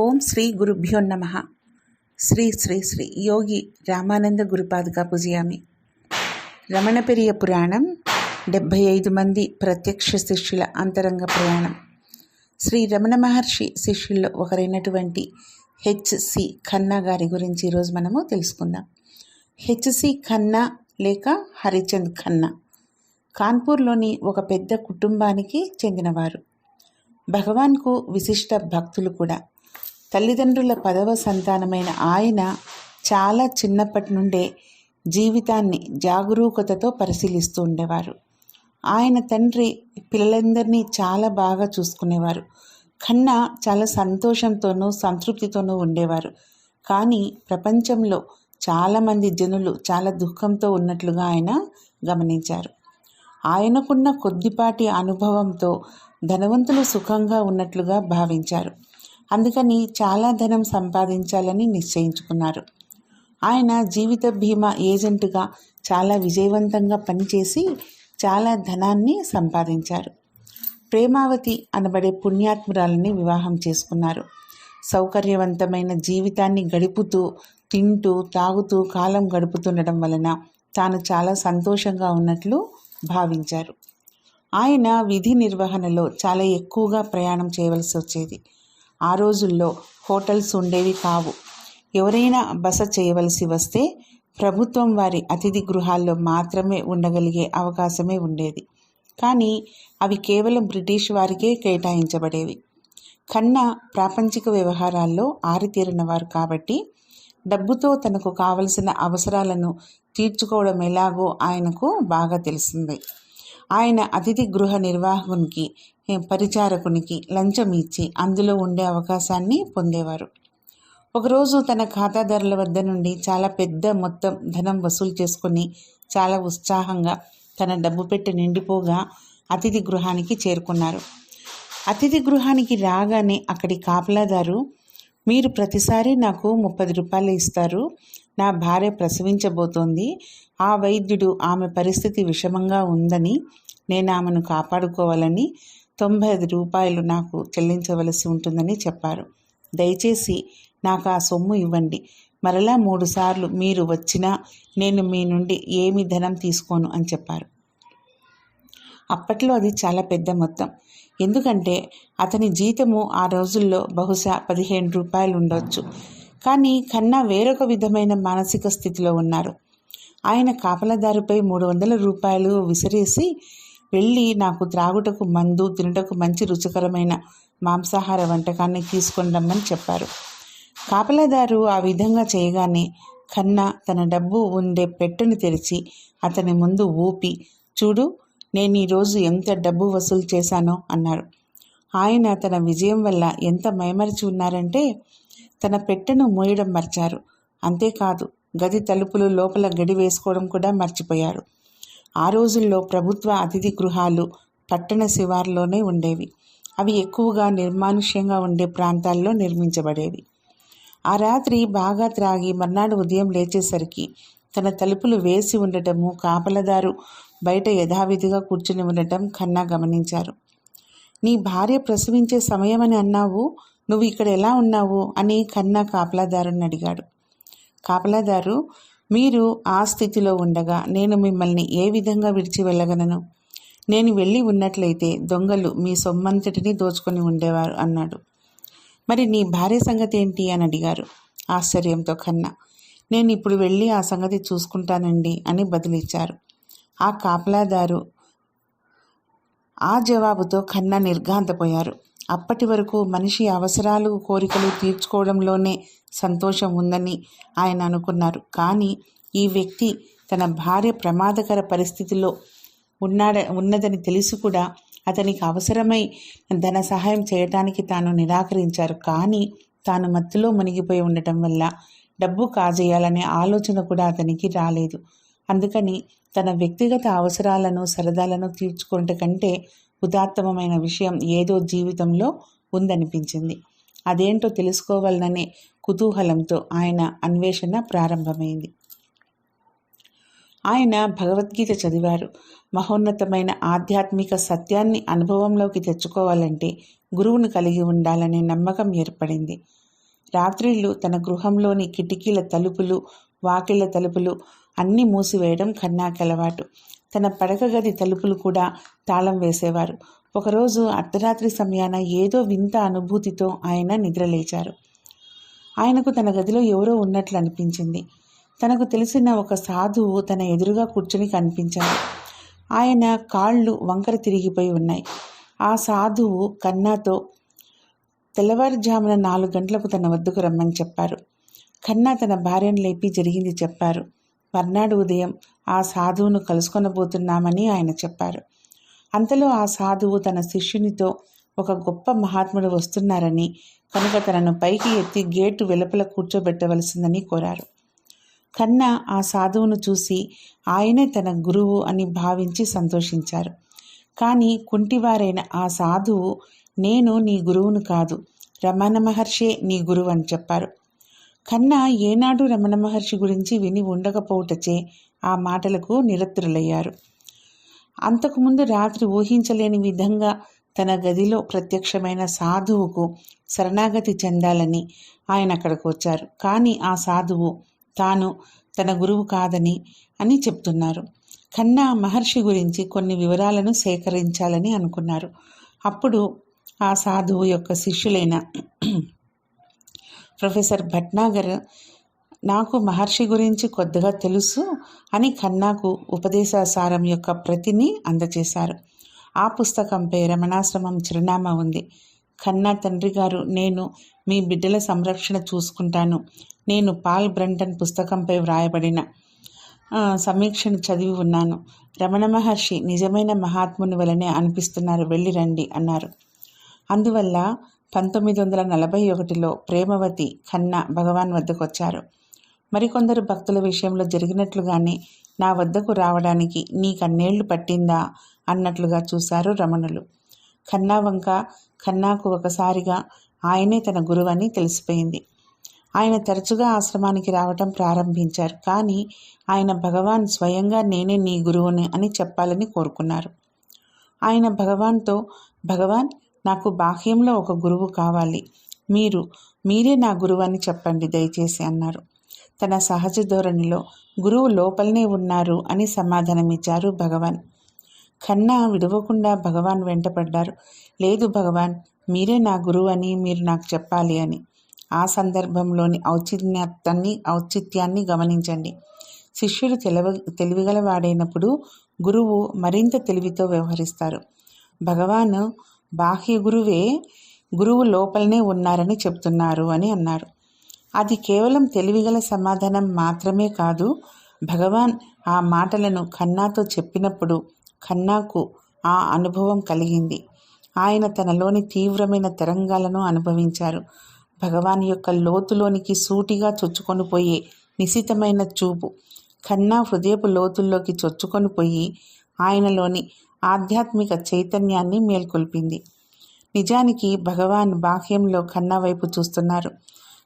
ఓం శ్రీ గురుభ్యో నమ. శ్రీ శ్రీ శ్రీ యోగి రామానంద గురుపాదుగా పూజయామి. రమణపెరియ పురాణం డెబ్భై ఐదు మంది ప్రత్యక్ష శిష్యుల అంతరంగ ప్రయాణం. శ్రీ రమణ మహర్షి శిష్యుల్లో ఒకరైనటువంటి హెచ్సి ఖన్నా గారి గురించి ఈరోజు మనము తెలుసుకుందాం. హెచ్సి ఖన్నా లేక హరిచంద్ ఖన్నా కాన్పూర్లోని ఒక పెద్ద కుటుంబానికి చెందినవారు. భగవాన్కు విశిష్ట భక్తులు కూడా. తల్లిదండ్రుల పదవ సంతానమైన ఆయన చాలా చిన్నప్పటి నుండే జీవితాన్ని జాగరూకతతో పరిశీలిస్తూ ఉండేవారు. ఆయన తండ్రి పిల్లలందరినీ చాలా బాగా చూసుకునేవారు. కన్నా చాలా సంతోషంతోనూ సంతృప్తితోనూ ఉండేవారు. కానీ ప్రపంచంలో చాలామంది జనులు చాలా దుఃఖంతో ఉన్నట్లుగా ఆయన గమనించారు. ఆయనకున్న కొద్దిపాటి అనుభవంతో ధనవంతులు సుఖంగా ఉన్నట్లుగా భావించారు. అందుకని చాలా ధనం సంపాదించాలని నిశ్చయించుకున్నారు. ఆయన జీవిత బీమా ఏజెంటుగా చాలా విజయవంతంగా పనిచేసి చాలా ధనాన్ని సంపాదించారు. ప్రేమావతి అనబడే పుణ్యాత్మురాలని వివాహం చేసుకున్నారు. సౌకర్యవంతమైన జీవితాన్ని గడుపుతూ తింటూ తాగుతూ కాలం గడుపుతుండడం వలన తాను చాలా సంతోషంగా ఉన్నట్లు భావించారు. ఆయన విధి నిర్వహణలో చాలా ఎక్కువగా ప్రయాణం చేయవలసి వచ్చేది. ఆ రోజుల్లో హోటల్స్ ఉండేవి కావు. ఎవరైనా బస చేయవలసి వస్తే ప్రభుత్వం వారి అతిథి గృహాల్లో మాత్రమే ఉండగలిగే అవకాశమే ఉండేది. కానీ అవి కేవలం బ్రిటిష్ వారికే కేటాయించబడేవి. కన్నా ప్రాపంచిక వ్యవహారాల్లో ఆరితేరినవారు కాబట్టి డబ్బుతో తనకు కావలసిన అవసరాలను తీర్చుకోవడం ఎలాగో ఆయనకు బాగా తెలిసింది. ఆయన అతిథి గృహ నిర్వాహకునికి పరిచారకునికి లంచం ఇచ్చి అందులో ఉండే అవకాశాన్ని పొందేవారు. ఒకరోజు తన ఖాతాదారుల వద్ద నుండి చాలా పెద్ద మొత్తం ధనం వసూలు చేసుకుని చాలా ఉత్సాహంగా తన డబ్బు పెట్టి నిండిపోగా అతిథి గృహానికి చేరుకున్నారు. అతిథి గృహానికి రాగానే అక్కడి కాపలాదారు మీరు ప్రతిసారి నాకు ముప్పది రూపాయలు ఇస్తారు. నా భార్య ప్రసవించబోతోంది. ఆ వైద్యుడు ఆమె పరిస్థితి విషమంగా ఉందని నేను ఆమెను కాపాడుకోవాలని తొంభై ఐదు రూపాయలు నాకు చెల్లించవలసి ఉంటుందని చెప్పారు. దయచేసి నాకు ఆ సొమ్ము ఇవ్వండి. మరలా మూడుసార్లు మీరు వచ్చినా నేను మీ నుండి ఏమి ధనం తీసుకోను అని చెప్పారు. అప్పట్లో అది చాలా పెద్ద మొత్తం. ఎందుకంటే అతని జీతము ఆ రోజుల్లో బహుశా పదిహేను రూపాయలు ఉండొచ్చు. కానీ కన్నా వేరొక విధమైన మానసిక స్థితిలో ఉన్నారు. ఆయన కాపలదారుపై మూడు వందల రూపాయలు విసిరేసి వెళ్ళి నాకు త్రాగుటకు మందు తినుటకు మంచి రుచికరమైన మాంసాహార వంటకాన్ని తీసుకొని రమ్మని చెప్పారు. కాపలాదారు ఆ విధంగా చేయగానే కన్నా తన డబ్బు ఉండే పెట్టెను తెరిచి అతని ముందు ఊపి చూడు నేను ఈరోజు ఎంత డబ్బు వసూలు చేశానో అన్నారు. ఆయన తన విజయం వల్ల ఎంత మైమరిచి ఉన్నారంటే తన పెట్టెను మోయడం మర్చారు. అంతేకాదు గది తలుపులు లోపల గడి వేసుకోవడం కూడా మర్చిపోయారు. ఆ రోజుల్లో ప్రభుత్వ అతిథి గృహాలు పట్టణ శివార్లోనే ఉండేవి. అవి ఎక్కువగా నిర్మానుష్యంగా ఉండే ప్రాంతాల్లో నిర్మించబడేవి. ఆ రాత్రి బాగా త్రాగి మర్నాడు ఉదయం లేచేసరికి తన తలుపులు వేసి ఉండటము కాపలదారు బయట యథావిధిగా కూర్చుని ఉండటం కన్నా గమనించారు. నీ భార్య ప్రసవించే సమయమని అన్నావు? నువ్వు ఇక్కడ ఎలా ఉన్నావు? అని కన్నా కాపలాదారుని అడిగాడు. కాపలాదారు మీరు ఆ స్థితిలో ఉండగా నేను మిమ్మల్ని ఏ విధంగా విడిచి వెళ్ళగలను? నేను వెళ్ళి ఉన్నట్లయితే దొంగలు మీ సొమ్మంతటిని దోచుకొని ఉండేవారు అన్నాడు. మరి నీ భార్య సంగతి ఏంటి అని అడిగారు. ఆశ్చర్యంతో కన్నా. నేను ఇప్పుడు వెళ్ళి ఆ సంగతి చూసుకుంటానండి అని బదిలిచ్చారు. ఆ కాపలాదారు ఆ జవాబుతో కన్నా నిర్ఘాంతపోయారు. అప్పటి వరకు మనిషి అవసరాలు కోరికలు తీర్చుకోవడంలోనే సంతోషం ఉందని ఆయన అనుకున్నారు. కానీ ఈ వ్యక్తి తన భార్య ప్రమాదకర పరిస్థితిలో ఉన్నాడ ఉన్నదని తెలిసి కూడా అతనికి అవసరమై ధన సహాయం చేయటానికి తాను నిరాకరించారు. కానీ తాను మత్తులో మునిగిపోయి ఉండటం వల్ల డబ్బు కాజేయాలనే ఆలోచన కూడా అతనికి రాలేదు. అందుకని తన వ్యక్తిగత అవసరాలను సరదాలను తీర్చుకున్నట కంటే ఉదాత్తమమైన విషయం ఏదో జీవితంలో ఉందనిపించింది. అదేంటో తెలుసుకోవాలననే కుతూహలంతో ఆయన అన్వేషణ ప్రారంభమైంది. ఆయన భగవద్గీత చదివారు. మహోన్నతమైన ఆధ్యాత్మిక సత్యాన్ని అనుభవంలోకి తెచ్చుకోవాలంటే గురువును కలిగి ఉండాలనే నమ్మకం ఏర్పడింది. రాత్రిళ్ళు తన గృహంలోని కిటికీల తలుపులు వాకిళ్ళ తలుపులు అన్నీ మూసివేయడం కన్నాకలవాటు అలవాటు. తన పడక గది తలుపులు కూడా తాళం వేసేవారు. ఒకరోజు అర్ధరాత్రి సమయాన ఏదో వింత అనుభూతితో ఆయన నిద్రలేచారు. ఆయనకు తన గదిలో ఎవరో ఉన్నట్లు అనిపించింది తనకు తెలిసిన ఒక సాధువు తన ఎదురుగా కూర్చుని కనిపించాడు. ఆయన కాళ్ళు వంకర తిరిగిపోయి ఉన్నాయి. ఆ సాధువు కన్నాతో తెల్లవారుజామున నాలుగు గంటలకు తన వద్దకు రమ్మని చెప్పారు. కన్నా తన భార్యను లేపి జరిగింది చెప్పారు. మర్నాడు ఉదయం ఆ సాధువును కలుసుకొనబోతున్నామని ఆయన చెప్పారు. అంతలో ఆ సాధువు తన శిష్యునితో ఒక గొప్ప మహాత్ముడు వస్తున్నారని కనుక తనను పైకి ఎత్తి గేటు వెలుపల కూర్చోబెట్టవలసిందని కోరారు. కన్నా ఆ సాధువును చూసి ఆయనే తన గురువు అని భావించి సంతోషించారు. కానీ కుంటివారైన ఆ సాధువు నేను నీ గురువును కాదు రమణ మహర్షే నీ గురువు అని చెప్పారు. కన్నా ఏనాడు రమణ మహర్షి గురించి విని ఉండకపోవటచే ఆ మాటలకు నిరత్తురులయ్యారు అంతకుముందు రాత్రి ఊహించలేని విధంగా తన గదిలో ప్రత్యక్షమైన సాధువుకు శరణాగతి చెందాలని ఆయన అక్కడికి వచ్చారు. కానీ ఆ సాధువు తాను తన గురువు కాదని అని చెప్తున్నారు. కన్నా మహర్షి గురించి కొన్ని వివరాలను సేకరించాలని అనుకున్నారు. అప్పుడు ఆ సాధువు యొక్క శిష్యులైన ప్రొఫెసర్ భట్నాగర్ నాకు మహర్షి గురించి కొద్దిగా తెలుసు అని ఖన్నాకు ఉపదేశాసారం యొక్క ప్రతిని అందజేశారు ఆ పుస్తకంపై రమణాశ్రమం చిరునామా ఉంది. ఖన్నా తండ్రి గారు నేను మీ బిడ్డల సంరక్షణ చూసుకుంటాను. నేను పాల్ బ్రంటన్ పుస్తకంపై వ్రాయబడిన సమీక్షను చదివి ఉన్నాను. రమణ మహర్షి నిజమైన మహాత్ముని వలనే అనిపిస్తున్నారు వెళ్ళి రండి అన్నారు. అందువల్ల పంతొమ్మిది వందల నలభై ఒకటిలో ప్రేమవతి ఖన్నా భగవాన్ వద్దకు వచ్చారు మరికొందరు భక్తుల విషయంలో జరిగినట్లుగానే నా వద్దకు రావడానికి నీ కన్నేళ్ళు పట్టిందా అన్నట్లుగా చూశారు రమణులు. ఖన్నా వంక ఖన్నాకు ఒకసారిగా ఆయనే తన గురువని తెలిసిపోయింది. ఆయన తరచుగా ఆశ్రమానికి రావటం ప్రారంభించారు. కానీ ఆయన భగవాన్ స్వయంగా నేనే నీ గురువుని అని చెప్పాలని కోరుకున్నారు. ఆయన భగవాన్తో భగవాన్ నాకు బాహ్యంలో ఒక గురువు కావాలి. మీరు మీరే నా గురువు అని చెప్పండి దయచేసి అన్నారు. తన సహజ ధోరణిలో గురువు లోపలనే ఉన్నారు అని సమాధానమిచ్చారు భగవాన్. ఖన్నా విడవకుండా భగవాన్ వెంటపడ్డారు. లేదు భగవాన్ మీరే నా గురువు అని మీరు నాకు చెప్పాలి అని. ఆ సందర్భంలోని ఔచిత్యాన్ని ఔచిత్యాన్ని గమనించండి. శిష్యుడు తెలివ తెలివిగలవాడైనప్పుడు గురువు మరింత తెలివితో వ్యవహరిస్తారు. భగవాను బాహ్య గురువే గురువు లోపలనే ఉన్నారని చెప్తున్నారు అని అన్నారు. అది కేవలం తెలివిగల సమాధానం మాత్రమే కాదు భగవాన్ ఆ మాటలను ఖన్నాతో చెప్పినప్పుడు ఖన్నాకు ఆ అనుభవం కలిగింది. ఆయన తనలోని తీవ్రమైన తరంగాలను అనుభవించారు. భగవాన్ యొక్క లోతులోనికి సూటిగా చొచ్చుకొని పోయే నిశితమైన చూపు ఖన్నా హృదయపు లోతుల్లోకి చొచ్చుకొని పోయి ఆయనలోని ఆధ్యాత్మిక చైతన్యాన్ని మేల్కొల్పింది. నిజానికి భగవాన్ బాహ్యంలో కన్నా వైపు చూస్తున్నారు.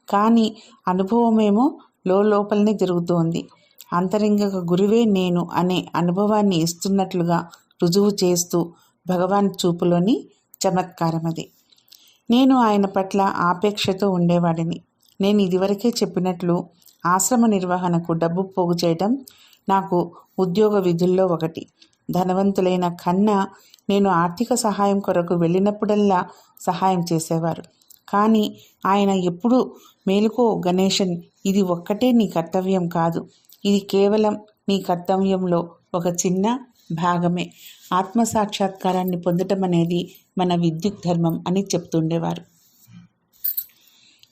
కానీ అనుభవమేమో లోపలనే జరుగుతోంది. అంతరింగ గురువే నేను అనే అనుభవాన్ని ఇస్తున్నట్లుగా రుజువు చేస్తూ భగవాన్ చూపులోని చమత్కారం అది నేను ఆయన పట్ల ఆపేక్షతో ఉండేవాడిని. నేను ఇదివరకే చెప్పినట్లు ఆశ్రమ నిర్వహణకు డబ్బు పోగు చేయడం నాకు ఉద్యోగ విధుల్లో ఒకటి. ధనవంతులైన కన్నా నేను ఆర్థిక సహాయం కొరకు వెళ్ళినప్పుడల్లా సహాయం చేసేవారు. కానీ ఆయన ఎప్పుడు మేలుకో గణేషన్ ఇది ఒక్కటే నీ కర్తవ్యం కాదు. ఇది కేవలం నీ కర్తవ్యంలో ఒక చిన్న భాగమే. ఆత్మసాక్షాత్కారాన్ని పొందటం అనేది మన విద్యుత్ ధర్మం అని చెప్తుండేవారు.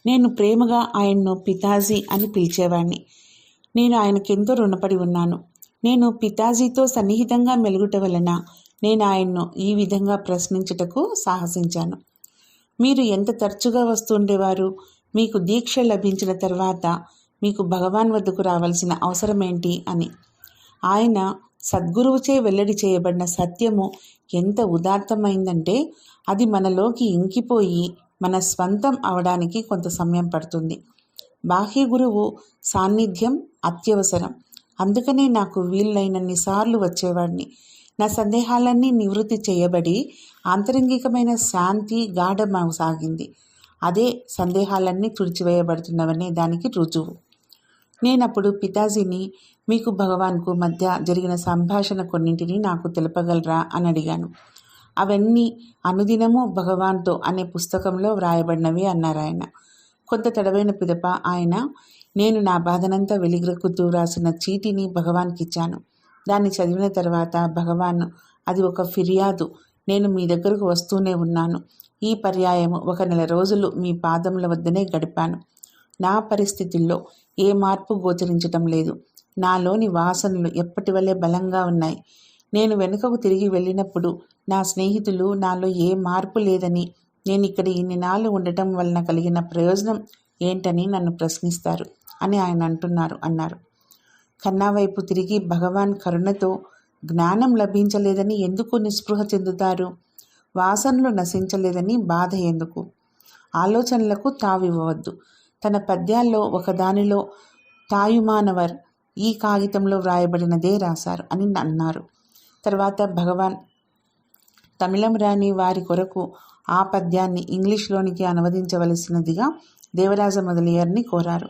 నేను ప్రేమగా ఆయన్ను పితాజీ అని పిలిచేవాడిని నేను ఆయనకెంతో రుణపడి ఉన్నాను. నేను పితాజీతో సన్నిహితంగా మెలుగుట వలన నేను ఆయన్ను ఈ విధంగా ప్రశ్నించుటకు సాహసించాను. మీరు ఎంత తరచుగా వస్తుండేవారు? మీకు దీక్ష లభించిన తర్వాత మీకు భగవాన్ వద్దకు రావాల్సిన అవసరమేంటి అని. ఆయన సద్గురువుచే వెల్లడి చేయబడిన సత్యము ఎంత ఉదాత్తమైందంటే అది మనలోకి ఇంకిపోయి మన స్వంతం అవడానికి కొంత సమయం పడుతుంది. బాహ్య గురువు సాన్నిధ్యం అత్యవసరం. అందుకనే నాకు వీళ్ళైనన్నిసార్లు వచ్చేవాడిని నా సందేహాలన్నీ నివృత్తి చేయబడి ఆంతరంగికమైన శాంతి గాఢమసాగింది అదే సందేహాలన్నీ తుడిచివేయబడుతున్నవనే దానికి రుజువు. నేనప్పుడు పితాజీని మీకు భగవాన్కు మధ్య జరిగిన సంభాషణ కొన్నింటిని నాకు తెలపగలరా అని అడిగాను. అవన్నీ అనుదినము భగవాన్తో అనే పుస్తకంలో వ్రాయబడినవి అన్నారు ఆయన కొంత తడవైన పిదప ఆయన నేను నా బాధనంతా వెలిగ్రక్కుతూ రాసిన చీటిని భగవాన్కి ఇచ్చాను దాన్ని చదివిన తర్వాత భగవాన్ అది ఒక ఫిర్యాదు. నేను మీ దగ్గరకు వస్తూనే ఉన్నాను. ఈ పర్యాయము ఒక నెల రోజులు మీ పాదముల వద్దనే గడిపాను. నా పరిస్థితుల్లో ఏ మార్పు గోచరించటం లేదు. నాలోని వాసనలు ఎప్పటి వల్లే బలంగా ఉన్నాయి. నేను వెనుకకు తిరిగి వెళ్ళినప్పుడు నా స్నేహితులు నాలో ఏ మార్పు లేదని నేను ఇక్కడ ఇన్ని నాళ్ళు ఉండటం వలన కలిగిన ప్రయోజనం ఏంటని నన్ను ప్రశ్నిస్తారు. అని ఆయన అంటున్నారు అన్నారు. కన్నా వైపు తిరిగి భగవాన్ కరుణతో జ్ఞానం లభించలేదని ఎందుకు నిస్పృహ చెందుతారు? వాసనలు నశించలేదని బాధ ఎందుకు? ఆలోచనలకు తావివ్వవద్దు. తన పద్యాల్లో ఒకదానిలో తాయుమానవర్ ఈ కాగితంలో వ్రాయబడినదే రాశారు అని అన్నారు. తర్వాత భగవాన్ తమిళం రాని వారి కొరకు ఆ పద్యాన్ని ఇంగ్లీష్లోనికి అనువదించవలసినదిగా దేవరాజ మొదలయ్యారిని కోరారు.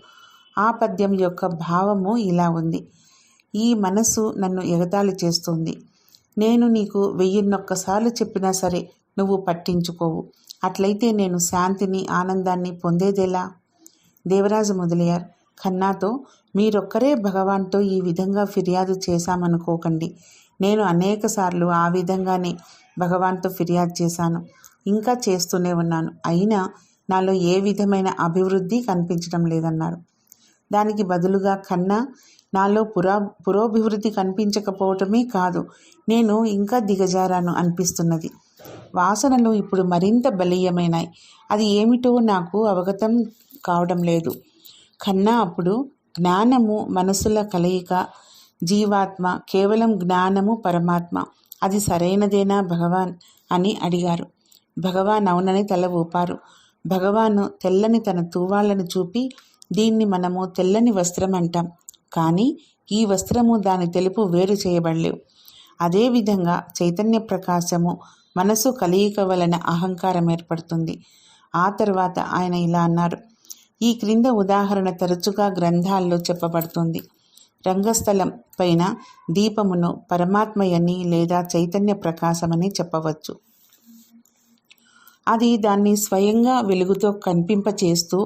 ఆ పద్యం యొక్క భావము ఇలా ఉంది. ఈ మనసు నన్ను ఎగతాళి చేస్తుంది. నేను నీకు వెయ్యిన్నొక్కసార్లు చెప్పినా సరే నువ్వు పట్టించుకోవు. అట్లయితే నేను శాంతిని ఆనందాన్ని పొందేదేలా? దేవరాజు మొదలయ్యారు. ఖన్నాతో మీరొక్కరే భగవాన్తో ఈ విధంగా ఫిర్యాదు చేశామనుకోకండి. నేను అనేకసార్లు ఆ విధంగానే భగవాన్తో ఫిర్యాదు చేశాను. ఇంకా చేస్తూనే ఉన్నాను. అయినా నాలో ఏ విధమైన అభివృద్ధి కనిపించడం లేదన్నారు దానికి బదులుగా కన్నా నాలో పురా పురోభివృద్ధి కనిపించకపోవటమే కాదు నేను ఇంకా దిగజారాను అనిపిస్తున్నది. వాసనలు ఇప్పుడు మరింత బలీయమైనాయి. అది ఏమిటో నాకు అవగతం కావడం లేదు. కన్నా అప్పుడు జ్ఞానము మనసుల కలయిక జీవాత్మ కేవలం జ్ఞానము పరమాత్మ. అది సరైనదేనా భగవాన్? అని అడిగారు. భగవాన్ అవునని తల ఊపారు. భగవాను తెల్లని తన తూవాళ్ళను చూపి దీన్ని మనము తెల్లని వస్త్రం అంటాం. కానీ ఈ వస్త్రము దాని తెలుపు వేరు చేయబడలేవు. అదేవిధంగా చైతన్య ప్రకాశము మనసు కలయిక వలన అహంకారం ఏర్పడుతుంది. ఆ తర్వాత ఆయన ఇలా అన్నారు. ఈ క్రింద ఉదాహరణ తరచుగా గ్రంథాల్లో చెప్పబడుతుంది. రంగస్థలం పైన దీపమును పరమాత్మయని లేదా చైతన్య ప్రకాశమని చెప్పవచ్చు. అది దాన్ని స్వయంగా వెలుగుతో కనిపింపచేస్తూ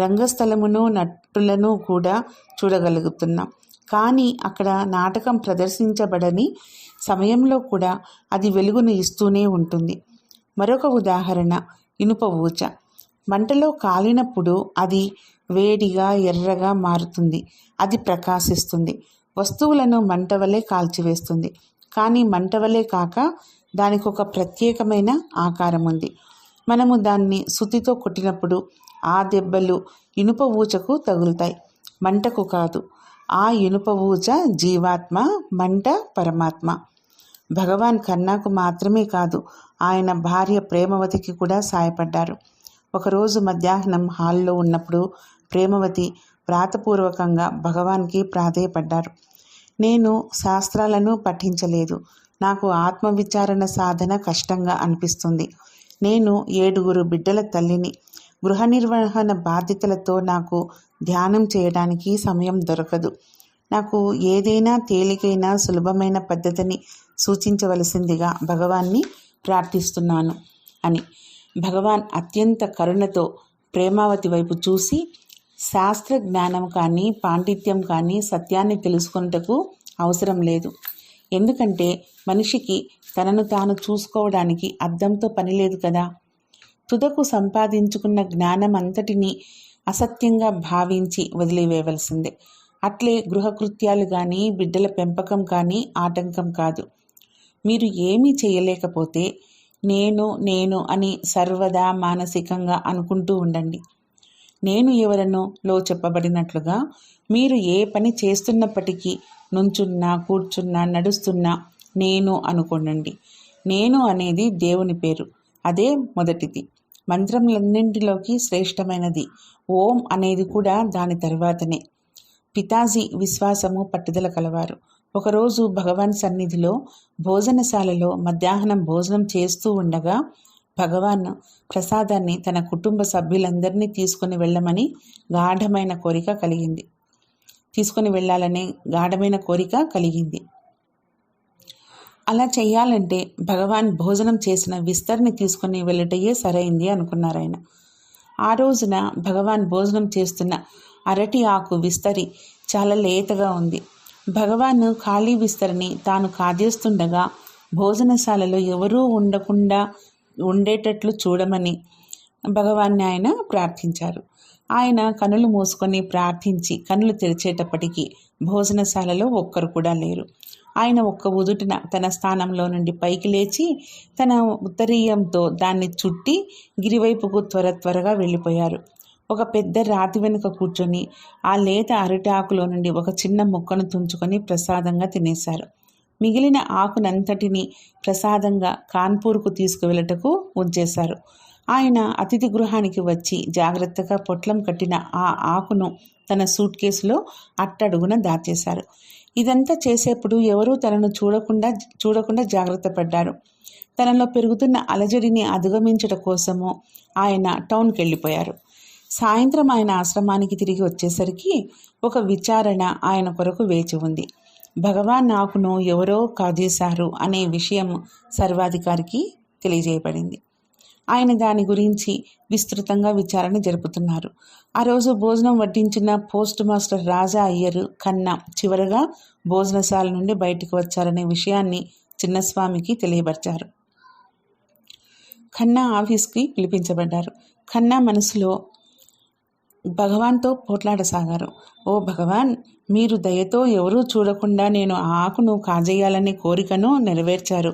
రంగస్థలమును నటులను కూడా చూడగలుగుతున్నాం. కానీ అక్కడ నాటకం ప్రదర్శించబడని సమయంలో కూడా అది వెలుగును ఇస్తూనే ఉంటుంది. మరొక ఉదాహరణ ఇనుప ఊచ. మంటలో కాలినప్పుడు అది వేడిగా ఎర్రగా మారుతుంది. అది ప్రకాశిస్తుంది. వస్తువులను మంట వలె కాల్చివేస్తుంది. కానీ మంట వలె కాక దానికి ఒక ప్రత్యేకమైన ఆకారం ఉంది మనము దాన్ని సుతితో కొట్టినప్పుడు ఆ దెబ్బలు ఇనుప ఊచకు తగులుతాయి. మంటకు కాదు. ఆ ఇనుప ఊచ జీవాత్మ మంట పరమాత్మ. భగవాన్ కన్నాకు మాత్రమే కాదు ఆయన భార్య ప్రేమవతికి కూడా సాయపడ్డారు. ఒకరోజు మధ్యాహ్నం హాల్లో ఉన్నప్పుడు ప్రేమవతి వ్రాతపూర్వకంగా భగవాన్కి ప్రాధేయపడ్డారు. నేను శాస్త్రాలను పఠించలేదు. నాకు ఆత్మవిచారణ సాధన కష్టంగా అనిపిస్తుంది. నేను ఏడుగురు బిడ్డల తల్లిని. గృహ నిర్వహణ బాధ్యతలతో నాకు ధ్యానం చేయడానికి సమయం దొరకదు. నాకు ఏదైనా తేలికైన సులభమైన పద్ధతిని సూచించవలసిందిగా భగవాన్ని ప్రార్థిస్తున్నాను అని. భగవాన్ అత్యంత కరుణతో ప్రేమావతి వైపు చూసి శాస్త్ర జ్ఞానం కానీ పాండిత్యం కానీ సత్యాన్ని తెలుసుకున్నటకు అవసరం లేదు. ఎందుకంటే మనిషికి తనను తాను చూసుకోవడానికి అద్దంతో పనిలేదు కదా. తుదకు సంపాదించుకున్న జ్ఞానం అంతటినీ అసత్యంగా భావించి వదిలివేయవలసిందే. అట్లే గృహకృత్యాలు కానీ బిడ్డల పెంపకం కానీ ఆటంకం కాదు. మీరు ఏమీ చేయలేకపోతే నేను నేను అని సర్వదా మానసికంగా అనుకుంటూ ఉండండి. నేను ఎవరనో లో చెప్పబడినట్లుగా మీరు ఏ పని చేస్తున్నప్పటికీ నుంచున్నా కూర్చున్నా నడుస్తున్నా నేను అనుకోనండి. నేను అనేది దేవుని పేరు. అదే మొదటిది. మంత్రములన్నింటిలోకి శ్రేష్టమైనది. ఓం అనేది కూడా దాని తర్వాతనే. పితాజీ విశ్వాసము పట్టుదల కలవారు. ఒకరోజు భగవాన్ సన్నిధిలో భోజనశాలలో మధ్యాహ్నం భోజనం చేస్తూ ఉండగా భగవాన్ ప్రసాదాన్ని తన కుటుంబ సభ్యులందరినీ తీసుకుని వెళ్ళమని గాఢమైన కోరిక కలిగింది. తీసుకుని వెళ్ళాలనే గాఢమైన కోరిక కలిగింది. అలా చేయాలంటే భగవాన్ భోజనం చేసిన విస్తరిని తీసుకుని వెళ్ళటయే సరైంది అనుకున్నారు ఆయన. ఆ రోజున భగవాన్ భోజనం చేస్తున్న అరటి ఆకు విస్తరి చాలా లేతగా ఉంది. భగవాన్ ఖాళీ విస్తరిని తాను కాజేస్తుండగా భోజనశాలలో ఎవరూ ఉండకుండా ఉండేటట్లు చూడమని భగవాన్ని ఆయన ప్రార్థించారు. ఆయన కనులు మూసుకొని ప్రార్థించి కనులు తెరిచేటప్పటికీ భోజనశాలలో ఒక్కరు కూడా లేరు. ఆయన ఒక్క ఉదుటిన తన స్థానంలో నుండి పైకి లేచి తన ఉత్తరీయంతో దాన్ని చుట్టి గిరివైపుకు త్వర త్వరగా వెళ్ళిపోయారు. ఒక పెద్ద రాతి వెనుక కూర్చొని ఆ లేత అరటి ఆకులో నుండి ఒక చిన్న ముక్కను తుంచుకొని ప్రసాదంగా తినేశారు. మిగిలిన ఆకునంతటిని ప్రసాదంగా కాన్పూర్కు తీసుకువెళ్ళటకు ఉంచేశారు ఆయన అతిథి గృహానికి వచ్చి జాగ్రత్తగా పొట్లం కట్టిన ఆ ఆకును తన సూట్ కేసులో అట్టడుగున దాచేశారు. ఇదంతా చేసేప్పుడు ఎవరూ తనను చూడకుండా చూడకుండా జాగ్రత్త పడ్డారు. తనలో పెరుగుతున్న అలజడిని అధిగమించట కోసము ఆయన టౌన్కి వెళ్ళిపోయారు. సాయంత్రం ఆయన ఆశ్రమానికి తిరిగి వచ్చేసరికి ఒక విచారణ ఆయన కొరకు వేచి ఉంది. భగవాన్ నాకును ఎవరో కాజేశారు అనే విషయం సర్వాధికారికి తెలియజేయబడింది. ఆయన దాని గురించి విస్తృతంగా విచారణ జరుపుతున్నారు. ఆ రోజు భోజనం వడ్డించిన పోస్ట్ మాస్టర్ రాజా అయ్యరు కన్నా చివరగా భోజనశాల నుండి బయటకు వచ్చారనే విషయాన్ని చిన్నస్వామికి తెలియపరిచారు. ఖన్నా ఆఫీస్కి పిలిపించబడ్డారు. ఖన్నా మనసులో భగవాన్తో పోట్లాడసాగారు. ఓ భగవాన్ మీరు దయతో ఎవరూ చూడకుండా నేను ఆ ఆకును కాజేయాలనే కోరికను నెరవేర్చారు.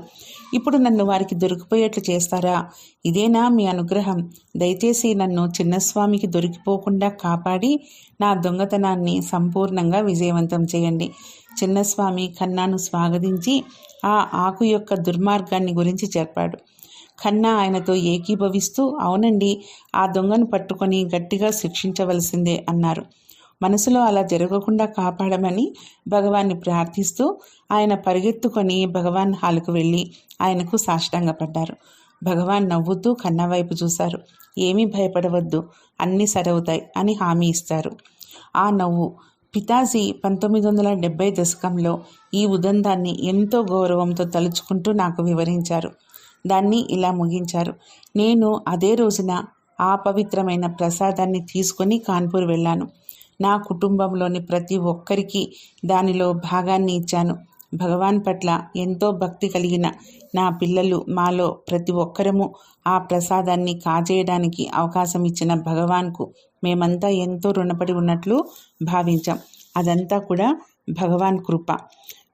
ఇప్పుడు నన్ను వారికి దొరికిపోయేట్లు చేస్తారా? ఇదేనా మీ అనుగ్రహం. దయచేసి నన్ను చిన్నస్వామికి దొరికిపోకుండా కాపాడి నా దొంగతనాన్ని సంపూర్ణంగా విజయవంతం చేయండి. చిన్నస్వామి కన్నాను స్వాగతించి ఆ ఆకు యొక్క దుర్మార్గాన్ని గురించి చెప్పాడు. ఖన్నా ఆయనతో ఏకీభవిస్తూ అవునండి ఆ దొంగను పట్టుకొని గట్టిగా శిక్షించవలసిందే అన్నారు. మనసులో అలా జరగకుండా కాపాడమని భగవాన్ని ప్రార్థిస్తూ ఆయన పరిగెత్తుకొని భగవాన్ హాల్కు వెళ్ళి ఆయనకు సాష్టాంగపడ్డారు. భగవాన్ నవ్వుతూ కన్నా వైపు చూశారు. ఏమీ భయపడవద్దు అన్నీ సరవుతాయి అని హామీ ఇస్తారు. ఆ నవ్వు పితాజీ పంతొమ్మిది వందల డెబ్బై దశకంలో ఈ ఉదంతాన్ని ఎంతో గౌరవంతో తలుచుకుంటూ నాకు వివరించారు. దాన్ని ఇలా ముగించారు. నేను అదే రోజున ఆ పవిత్రమైన ప్రసాదాన్ని తీసుకొని కాన్పూర్ వెళ్ళాను. నా కుటుంబంలోని ప్రతి ఒక్కరికి దానిలో భాగాన్ని ఇచ్చాను. భగవాన్ పట్ల ఎంతో భక్తి కలిగిన నా పిల్లలు మాలో ప్రతి ఒక్కరము ఆ ప్రసాదాన్ని కాజేయడానికి అవకాశం ఇచ్చిన భగవాన్కు మేమంతా ఎంతో రుణపడి ఉన్నట్లు భావించాం. అదంతా కూడా భగవాన్ కృప.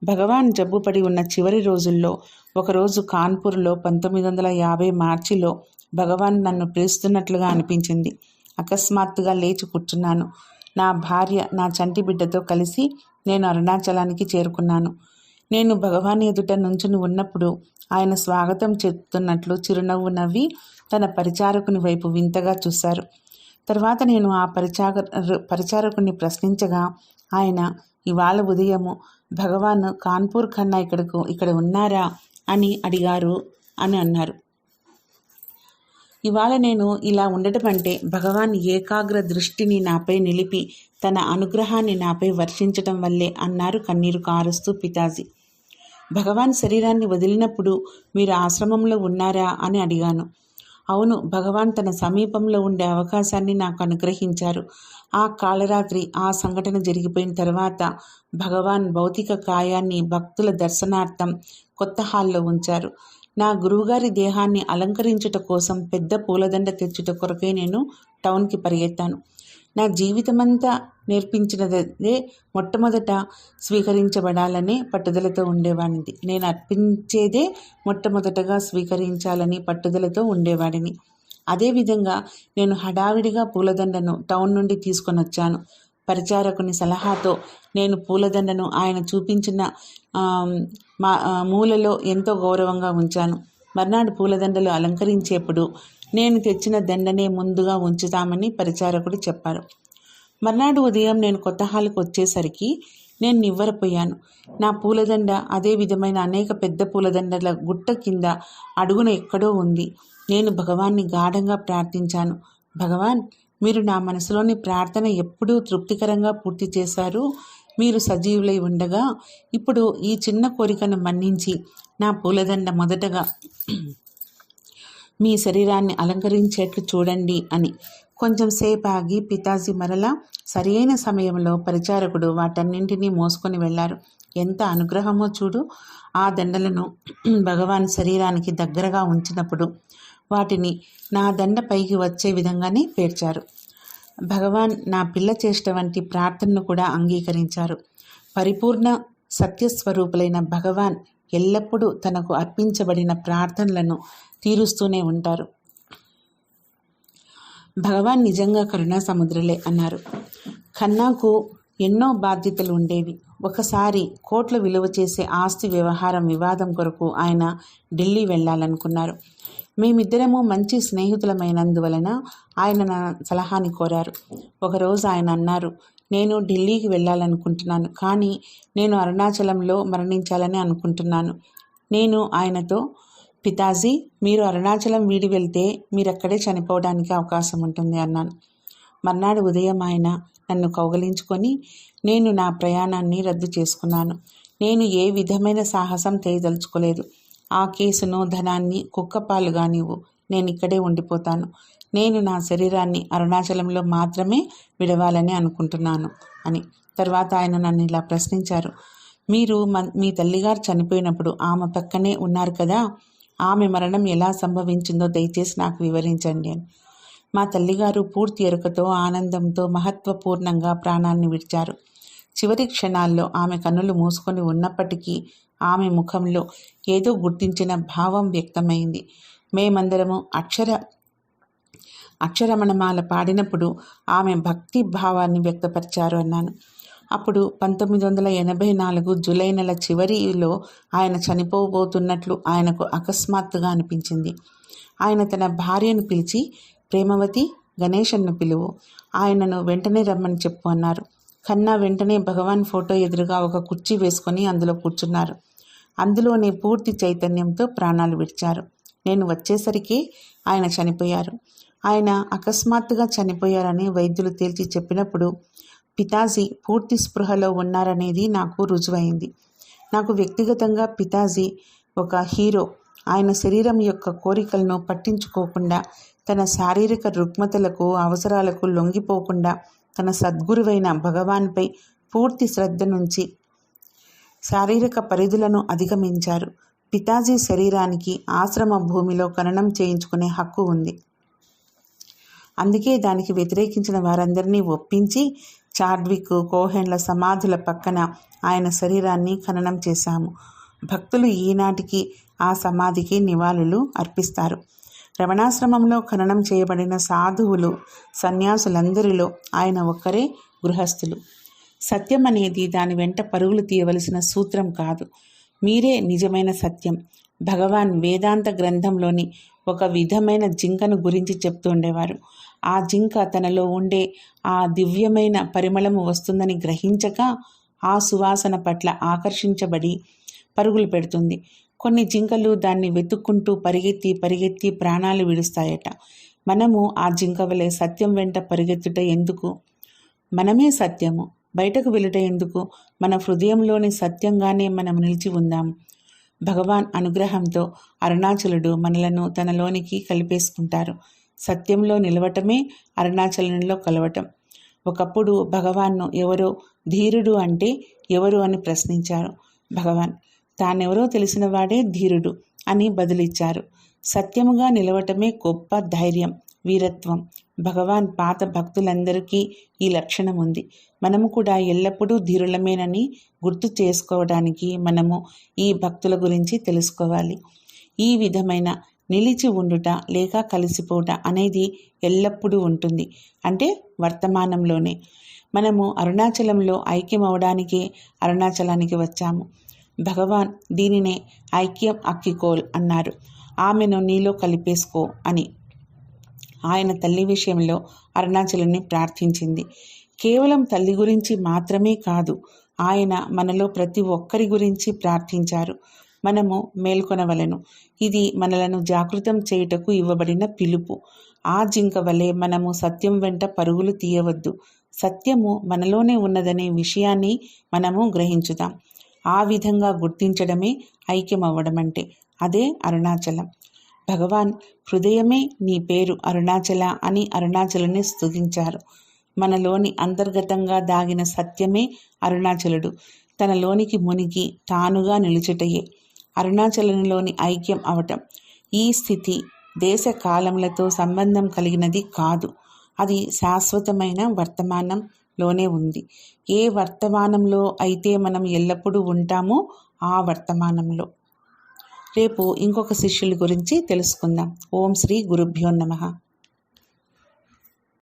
భగవాన్ జబ్బుపడి ఉన్న చివరి రోజుల్లో ఒకరోజు కాన్పూర్లో పంతొమ్మిది వందల యాభై మార్చిలో భగవాన్ నన్ను పిలుస్తున్నట్లుగా అనిపించింది. అకస్మాత్తుగా లేచి కూర్చున్నాను. నా భార్య నా చంటి బిడ్డతో కలిసి నేను అరుణాచలానికి చేరుకున్నాను. నేను భగవాన్ ఎదుట నుంచుని ఉన్నప్పుడు ఆయన స్వాగతం చెప్తున్నట్లు చిరునవ్వు నవ్వి తన పరిచారకుని వైపు వింతగా చూశారు. తర్వాత నేను ఆ పరిచార పరిచారకుని ప్రశ్నించగా ఆయన ఇవాళ ఉదయము భగవాన్ కాన్పూర్ కన్నా ఇక్కడకు ఇక్కడ ఉన్నారా? అని అడిగారు అని అన్నారు. ఇవాళ నేను ఇలా ఉండటం అంటే భగవాన్ ఏకాగ్ర దృష్టిని నాపై నిలిపి తన అనుగ్రహాన్ని నాపై వర్షించటం వల్లే అన్నారు కన్నీరు కారుస్తూ పితాజీ. భగవాన్ శరీరాన్ని వదిలినప్పుడు మీరు ఆశ్రమంలో ఉన్నారా అని అడిగాను. అవును భగవాన్ తన సమీపంలో ఉండే అవకాశాన్ని నాకు అనుగ్రహించారు. ఆ కాళరాత్రి ఆ సంఘటన జరిగిపోయిన తర్వాత భగవాన్ భౌతిక కాయాన్ని భక్తుల దర్శనార్థం కొత్త హాల్లో ఉంచారు. నా గురువుగారి దేహాన్ని అలంకరించుట కోసం పెద్ద పూలదండ తెచ్చుట కొరకే నేను టౌన్కి పరిగెత్తాను. నా జీవితమంతా నేర్పించినదే మొట్టమొదట స్వీకరించబడాలనే పట్టుదలతో ఉండేవాడిని. నేను అర్పించేదే మొట్టమొదటగా స్వీకరించాలని పట్టుదలతో ఉండేవాడిని. అదేవిధంగా నేను హడావిడిగా పూలదండను టౌన్ నుండి తీసుకొని వచ్చాను. పరిచారకుని సలహాతో నేను పూలదండను ఆయన చూపించిన మా మూలలో ఎంతో గౌరవంగా ఉంచాను. మర్నాడు పూలదండలు అలంకరించేప్పుడు నేను తెచ్చిన దండనే ముందుగా ఉంచుతామని పరిచారకుడు చెప్పారు మర్నాడు ఉదయం నేను కొత్త హాల్కి వచ్చేసరికి నేను నివ్వరపోయాను. నా పూలదండ అదే విధమైన అనేక పెద్ద పూలదండల గుట్ట కింద అడుగున ఎక్కడో ఉంది. నేను భగవాన్ని గాఢంగా ప్రార్థించాను. భగవాన్ మీరు నా మనసులోని ప్రార్థన ఎప్పుడూ తృప్తికరంగా పూర్తి చేశారు. మీరు సజీవులై ఉండగా ఇప్పుడు ఈ చిన్న కోరికను మన్నించి నా పూలదండ మొదటగా మీ శరీరాన్ని అలంకరించేట్లు చూడండి అని. కొంచెం సేపు ఆగి పితాజీ మరలా సరియైన సమయంలో పరిచారకుడు వాటన్నింటినీ మోసుకొని వెళ్ళారు ఎంత అనుగ్రహమో చూడు. ఆ దండలను భగవాన్ శరీరానికి దగ్గరగా ఉంచినప్పుడు వాటిని నా దండ పైకి వచ్చే విధంగానే పేర్చారు. భగవాన్ నా పిల్ల చేష్ట వంటి ప్రార్థనను కూడా అంగీకరించారు. పరిపూర్ణ సత్యస్వరూపులైన భగవాన్ ఎల్లప్పుడూ తనకు అర్పించబడిన ప్రార్థనలను తీరుస్తూనే ఉంటారు. భగవాన్ నిజంగా కరుణా సముద్రలే అన్నారు. ఖన్నాకు ఎన్నో బాధ్యతలు ఉండేవి. ఒకసారి కోట్ల విలువ చేసే ఆస్తి వ్యవహారం వివాదం కొరకు ఆయన ఢిల్లీ వెళ్ళాలనుకున్నారు. మేమిద్దరము మంచి స్నేహితులమైనందువలన ఆయన నా సలహాని కోరారు. ఒకరోజు ఆయన అన్నారు నేను ఢిల్లీకి వెళ్ళాలనుకుంటున్నాను కానీ నేను అరుణాచలంలో మరణించాలని అనుకుంటున్నాను. నేను ఆయనతో పితాజీ మీరు అరుణాచలం వీడి వెళ్తే మీరు అక్కడే చనిపోవడానికి అవకాశం ఉంటుంది అన్నాను. మర్నాడు ఉదయం ఆయన నన్ను కౌగలించుకొని నేను నా ప్రయాణాన్ని రద్దు చేసుకున్నాను. నేను ఏ విధమైన సాహసం చేయదలుచుకోలేదు. ఆ కేసును ధనాన్ని కుక్కపాలుగా నీవు నేను ఇక్కడే ఉండిపోతాను. నేను నా శరీరాన్ని అరుణాచలంలో మాత్రమే విడవాలని అనుకుంటున్నాను అని. తర్వాత ఆయన నన్ను ఇలా ప్రశ్నించారు. మీరు మీ తల్లిగారు చనిపోయినప్పుడు ఆమె పక్కనే ఉన్నారు కదా? ఆమె మరణం ఎలా సంభవించిందో దయచేసి నాకు వివరించండి అని. మా తల్లిగారు పూర్తి ఎరుకతో ఆనందంతో మహత్వపూర్ణంగా ప్రాణాన్ని విడిచారు. చివరి క్షణాల్లో ఆమె కన్నులు మూసుకొని ఉన్నప్పటికీ ఆమె ముఖంలో ఏదో గుర్తించిన భావం వ్యక్తమైంది. మేమందరము అక్షర అక్షరమణమాల పాడినప్పుడు ఆమె భక్తి భావాన్ని వ్యక్తపరిచారు అన్నాను. అప్పుడు పంతొమ్మిది వందల ఎనభై నాలుగు జూలై నెల చివరిలో ఆయన చనిపోబోతున్నట్లు ఆయనకు అకస్మాత్తుగా అనిపించింది. ఆయన తన భార్యను పిలిచి ప్రేమవతి గణేశన్ను పిలువు. ఆయనను వెంటనే రమ్మని చెప్పు అన్నారు. కన్నా వెంటనే భగవాన్ ఫోటో ఎదురుగా ఒక కుర్చీ వేసుకొని అందులో కూర్చున్నారు. అందులోనే పూర్తి చైతన్యంతో ప్రాణాలు విడిచారు. నేను వచ్చేసరికి ఆయన చనిపోయారు. ఆయన అకస్మాత్తుగా చనిపోయారని వైద్యులు తేల్చి చెప్పినప్పుడు పితాజీ పూర్తి స్పృహలో ఉన్నారనేది నాకు రుజువైంది. నాకు వ్యక్తిగతంగా పితాజీ ఒక హీరో. ఆయన శరీరం యొక్క కోరికలను పట్టించుకోకుండా తన శారీరక రుగ్మతలకు అవసరాలకు లొంగిపోకుండా తన సద్గురువైన భగవాన్పై పూర్తి శ్రద్ధ నుంచి శారీరక పరిధులను అధిగమించారు. పితాజీ శరీరానికి ఆశ్రమ భూమిలో ఖననం చేయించుకునే హక్కు ఉంది. అందుకే దానికి వ్యతిరేకించిన వారందరినీ ఒప్పించి చాడ్విక్ కోహెన్ల సమాధుల పక్కన ఆయన శరీరాన్ని ఖననం చేశాము. భక్తులు ఈనాటికి ఆ సమాధికి నివాళులు అర్పిస్తారు. రమణాశ్రమంలో ఖననం చేయబడిన సాధువులు సన్యాసులందరిలో ఆయన ఒక్కరే గృహస్థులు. సత్యం అనేది దాని వెంట పరుగులు తీయవలసిన సూత్రం కాదు. మీరే నిజమైన సత్యం. భగవాన్ వేదాంత గ్రంథంలోని ఒక విధమైన జింకను గురించి చెప్తూ ఉండేవారు. ఆ జింక తనలో ఉండే ఆ దివ్యమైన పరిమళము వస్తుందని గ్రహించక ఆ సువాసన పట్ల ఆకర్షించబడి పరుగులు పెడుతుంది. కొన్ని జింకలు దాన్ని వెతుక్కుంటూ పరిగెత్తి పరిగెత్తి ప్రాణాలు విడుస్తాయట. మనము ఆ జింక వలె సత్యం వెంట పరిగెత్తుట ఎందుకు? మనమే సత్యము. బయటకు వెళ్ళుట ఎందుకు? మన హృదయంలోని సత్యంగానే మనం నిలిచి ఉందాం. భగవాన్ అనుగ్రహంతో అరుణాచలుడు మనలను తనలోనికి కలిపేసుకుంటారు. సత్యంలో నిలవటమే అరుణాచలంలో కలవటం. ఒకప్పుడు భగవాన్ను ఎవరో ధీరుడు అంటే ఎవరు అని ప్రశ్నించారు. భగవాన్ తానెవరో తెలిసిన వాడే ధీరుడు అని బదులిచ్చారు. సత్యముగా నిలవటమే గొప్ప ధైర్యం వీరత్వం. భగవాన్ పాత భక్తులందరికీ ఈ లక్షణం ఉంది మనము కూడా ఎల్లప్పుడూ ధీరులమేనని గుర్తు చేసుకోవడానికి మనము ఈ భక్తుల గురించి తెలుసుకోవాలి. ఈ విధమైన నిలిచి ఉండుట లేక కలిసిపోవుట అనేది ఎల్లప్పుడూ ఉంటుంది. అంటే వర్తమానంలోనే. మనము అరుణాచలంలో ఐక్యమవడానికే అరుణాచలానికి వచ్చాము. భగవాన్ దీనినే ఐక్యం అక్కికోల్ అన్నారు. ఆమెను నీలో కలిపేసుకో అని. ఆయన తల్లి విషయంలో అరుణాచలుని ప్రార్థించింది. కేవలం తల్లి గురించి మాత్రమే కాదు ఆయన మనలో ప్రతి ఒక్కరి గురించి ప్రార్థించారు. మనము మేల్కొనవలెను. ఇది మనలను జాగృతం చేయుటకు ఇవ్వబడిన పిలుపు. ఆ జింక వలె మనము సత్యం వెంట పరుగులు తీయవద్దు. సత్యము మనలోనే ఉన్నదనే విషయాన్ని మనము గ్రహించుదాం ఆ విధంగా గుర్తించడమే ఐక్యమవ్వడం అంటే అదే అరుణాచలం. భగవాన్ హృదయమే నీ పేరు అరుణాచల అని అరుణాచలుని స్థుగించారు మనలోని అంతర్గతంగా దాగిన సత్యమే అరుణాచలుడు. తనలోనికి మునిగి తానుగా నిలుచుటయే. అరుణాచలంలోని ఐక్యం అవటం. ఈ స్థితి దేశ కాలములతో సంబంధం కలిగినది కాదు. అది శాశ్వతమైన వర్తమానంలోనే ఉంది. ఏ వర్తమానంలో అయితే మనం ఎల్లప్పుడూ ఉంటామో ఆ వర్తమానంలో. రేపు ఇంకొక శిష్యుల గురించి తెలుసుకుందాం. ఓం శ్రీ గురుభ్యో నమః.